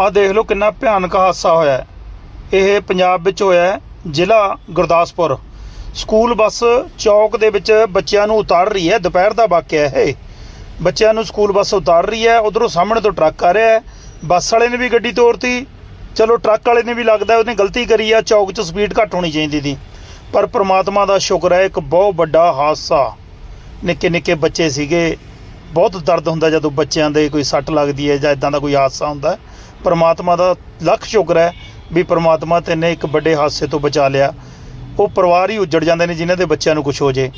ਆਹ ਦੇਖ ਲਓ ਕਿੰਨਾ ਭਿਆਨਕ ਹਾਦਸਾ ਹੋਇਆ ਇਹ ਪੰਜਾਬ ਵਿੱਚ ਹੋਇਆ ਜ਼ਿਲ੍ਹਾ ਗੁਰਦਾਸਪੁਰ। ਸਕੂਲ ਬੱਸ ਚੌਕ ਦੇ ਵਿੱਚ ਬੱਚਿਆਂ ਨੂੰ ਉਤਾਰ ਰਹੀ ਹੈ, ਦੁਪਹਿਰ ਦਾ ਵਾਕਿਆ ਹੈ ਇਹ। ਬੱਚਿਆਂ ਨੂੰ ਸਕੂਲ ਬੱਸ ਉਤਾਰ ਰਹੀ ਹੈ, ਉਧਰੋਂ ਸਾਹਮਣੇ ਤੋਂ ਟਰੱਕ ਆ ਰਿਹਾ ਹੈ। ਬੱਸ ਵਾਲੇ ਨੇ ਵੀ ਗੱਡੀ ਤੋਰਤੀ। ਚਲੋ, ਟਰੱਕ ਵਾਲੇ ਨੇ ਵੀ ਲੱਗਦਾ ਉਹਨੇ ਗਲਤੀ ਕਰੀ ਆ, ਚੌਕ 'ਚ ਸਪੀਡ ਘੱਟ ਹੋਣੀ ਚਾਹੀਦੀ ਸੀ। ਪਰ ਪ੍ਰਮਾਤਮਾ ਦਾ ਸ਼ੁਕਰ ਹੈ, ਇੱਕ ਬਹੁਤ ਵੱਡਾ ਹਾਦਸਾ। ਨਿੱਕੇ ਨਿੱਕੇ ਬੱਚੇ ਸੀਗੇ। ਬਹੁਤ ਦਰਦ ਹੁੰਦਾ ਜਦੋਂ ਬੱਚਿਆਂ ਦੇ ਕੋਈ ਸੱਟ ਲੱਗਦੀ ਹੈ ਜਾਂ ਇਦਾਂ ਦਾ ਕੋਈ ਹਾਦਸਾ ਹੁੰਦਾ ਪਰਮਾਤਮਾ ਦਾ ਲੱਖ ਸ਼ੁਕਰ ਹੈ ਵੀ ਪਰਮਾਤਮਾ ਤੈਨੇ ਇੱਕ ਵੱਡੇ ਹਾਦਸੇ ਤੋਂ ਬਚਾ ਲਿਆ। ਉਹ ਪਰਿਵਾਰ ਹੀ ਉੱਜੜ ਜਾਂਦੇ ਨੇ ਜਿਨ੍ਹਾਂ ਦੇ ਬੱਚਿਆਂ ਨੂੰ ਕੁਝ ਹੋ ਜੇ।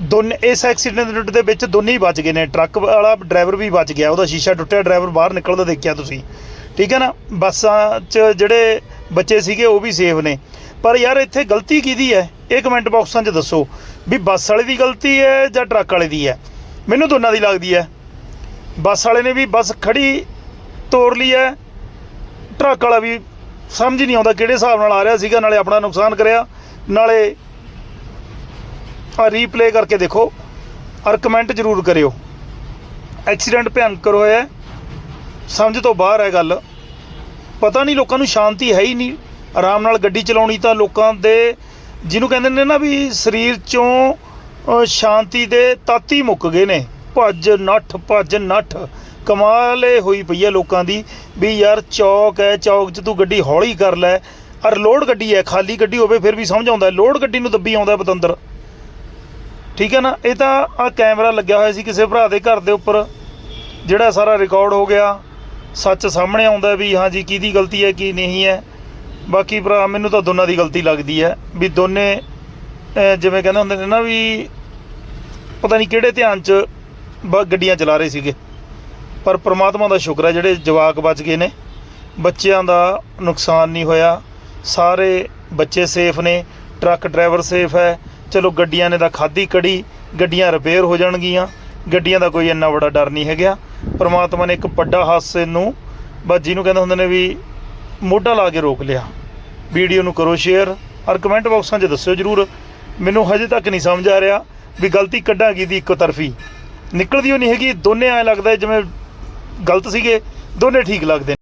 ਦੋਨੇ, ਇਸ ਐਕਸੀਡੈਂਟ ਦੇ ਵਿੱਚ ਦੋਨੇ ਹੀ ਬਚ ਗਏ ਨੇ। ਟਰੱਕ ਵਾਲਾ ਡਰਾਈਵਰ ਵੀ ਬਚ ਗਿਆ, ਉਹਦਾ ਸ਼ੀਸ਼ਾ ਟੁੱਟਿਆ, ਡਰਾਈਵਰ ਬਾਹਰ ਨਿਕਲਦਾ ਦੇਖਿਆ ਤੁਸੀਂ। ਠੀਕ ਹੈ ਨਾ? ਬੱਸਾਂ 'ਚ ਜਿਹੜੇ ਬੱਚੇ ਸੀਗੇ ਉਹ ਵੀ ਸੇਫ ਨੇ। ਪਰ ਯਾਰ ਇੱਥੇ ਗਲਤੀ ਕਿਹਦੀ ਹੈ? ਇਹ ਕਮੈਂਟ ਬਾਕਸਾਂ 'ਚ ਦੱਸੋ ਵੀ ਬੱਸ ਵਾਲੇ ਦੀ ਗਲਤੀ ਹੈ ਜਾਂ ਟਰੱਕ ਵਾਲੇ ਦੀ ਹੈ? ਮੈਨੂੰ ਦੋਨਾਂ ਦੀ ਲੱਗਦੀ ਹੈ। ਬੱਸ ਵਾਲੇ ਨੇ ਵੀ ਬੱਸ ਖੜੀ ਤੋੜ ਲਈ ਹੈ। ਟਰੱਕ ਵਾਲਾ ਵੀ ਸਮਝ ਨਹੀਂ ਆਉਂਦਾ ਕਿਹੜੇ ਹਿਸਾਬ ਨਾਲ ਆ ਰਿਹਾ ਸੀਗਾ, ਨਾਲੇ ਆਪਣਾ ਨੁਕਸਾਨ ਕਰਿਆ। ਨਾਲੇ ਆ ਰੀਪਲੇ ਕਰਕੇ ਦੇਖੋ, ਔਰ ਕਮੈਂਟ ਜ਼ਰੂਰ ਕਰਿਓ। ਐਕਸੀਡੈਂਟ ਭਿਆਨਕ ਹੋਇਆ ਸਮਝ ਤੋਂ ਬਾਹਰ ਹੈ ਗੱਲ। ਪਤਾ ਨਹੀਂ ਲੋਕਾਂ ਨੂੰ ਸ਼ਾਂਤੀ ਹੈ ਹੀ ਨਹੀਂ। ਆਰਾਮ ਨਾਲ ਗੱਡੀ ਚਲਾਉਣੀ ਤਾਂ ਲੋਕਾਂ ਦੇ, ਜਿਹਨੂੰ ਕਹਿੰਦੇ ਨੇ ਨਾ ਵੀ ਸਰੀਰ ਚੋਂ ਸ਼ਾਂਤੀ ਦੇ ਤੱਤ ਹੀ ਮੁੱਕ ਗਏ ਨੇ। ਭੱਜ, ਨੱਠ ਭੱਜ, ਨੱਠ। ਕਮਾਲ ਕਮਾਲੇ ਹੋਈ ਪਈ ਹੈ ਲੋਕਾਂ ਦੀ ਵੀ ਯਾਰ ਚੌਕ ਹੈ, ਚੌਕ 'ਚ ਤੂੰ ਗੱਡੀ ਹੌਲੀ ਕਰ ਲੈ। ਔਰ ਲੋਡ ਗੱਡੀ ਹੈ, ਖਾਲੀ ਗੱਡੀ ਹੋਵੇ ਫਿਰ ਵੀ ਸਮਝ ਆਉਂਦਾ ਲੋਡ ਗੱਡੀ ਨੂੰ ਦੱਬੀ ਆਉਂਦਾ ਬਤੰਦਰ। ਠੀਕ ਹੈ ਨਾ? ਇਹ ਤਾਂ ਆ ਕੈਮਰਾ ਲੱਗਿਆ ਹੋਇਆ ਸੀ ਕਿਸੇ ਭਰਾ ਦੇ ਘਰ ਦੇ ਉੱਪਰ। ਜਿਹੜਾ ਸਾਰਾ ਰਿਕਾਰਡ ਹੋ ਗਿਆ, ਸੱਚ ਸਾਹਮਣੇ ਆਉਂਦਾ ਵੀ ਹਾਂ ਜੀ, ਕਿਹਦੀ ਗਲਤੀ ਹੈ, ਕੀ ਨਹੀਂ ਹੈ। ਬਾਕੀ ਭਰਾ, ਮੈਨੂੰ ਤਾਂ ਦੋਨਾਂ ਦੀ ਗਲਤੀ ਲੱਗਦੀ ਹੈ ਵੀ ਦੋਨੇ ਜਿਵੇਂ ਕਹਿੰਦੇ ਹੁੰਦੇ ਨੇ ਨਾ ਵੀ ਪਤਾ ਨਹੀਂ ਕਿਹੜੇ ਧਿਆਨ 'ਚ ਬ- ਗੱਡੀਆਂ ਚਲਾ ਰਹੇ ਸੀਗੇ। ਪਰ ਪ੍ਰਮਾਤਮਾ ਦਾ ਸ਼ੁਕਰ ਹੈ, ਜਿਹੜੇ ਜਵਾਕ ਬਚ ਗਏ ਨੇ। ਬੱਚਿਆਂ ਦਾ ਨੁਕਸਾਨ ਨਹੀਂ ਹੋਇਆ। ਸਾਰੇ ਬੱਚੇ ਸੇਫ ਨੇ। ਟਰੱਕ ਡਰਾਈਵਰ ਸੇਫ ਹੈ। ਚਲੋ, ਗੱਡੀਆਂ ਨੇ ਤਾਂ ਖਾਦੀ ਕੜੀ, ਗੱਡੀਆਂ ਰਿਪੇਅਰ ਹੋ ਜਾਣਗੀਆਂ। ਗੱਡੀਆਂ ਦਾ ਕੋਈ ਇੰਨਾ ਵੱਡਾ ਡਰ ਨਹੀਂ ਹੈਗਾ। ਪ੍ਰਮਾਤਮਾ ਨੇ ਇੱਕ ਵੱਡਾ ਹਾਦਸੇ ਨੂੰ, ਬਸ ਜਿਹਨੂੰ ਕਹਿੰਦੇ ਹੁੰਦੇ ਨੇ ਵੀ ਮੋਢਾ ਲਾ ਕੇ ਰੋਕ ਲਿਆ। ਵੀਡੀਓ ਨੂੰ ਕਰੋ ਸ਼ੇਅਰ ਔਰ ਕਮੈਂਟ ਬਾਕਸਾਂ 'ਚ ਦੱਸਿਓ ਜਰੂਰ। ਮੈਨੂੰ ਹਜੇ ਤੱਕ ਨਹੀਂ ਸਮਝ ਆ ਰਿਹਾ ਵੀ ਗਲਤੀ ਕੱਢਾਂਗੀ ਦੀ ਇੱਕੋ ਤਰਫੀ। ਨਿਕਲਦੀ ਉਹ ਨਹੀਂ ਹੈਗੀ ਦੋਨੇ ਐ ਲੱਗਦਾ ਜਿਵੇਂ ਗਲਤ ਸੀਗੇ ਦੋਨੇ ਠੀਕ ਲੱਗਦੇ ਨੇ।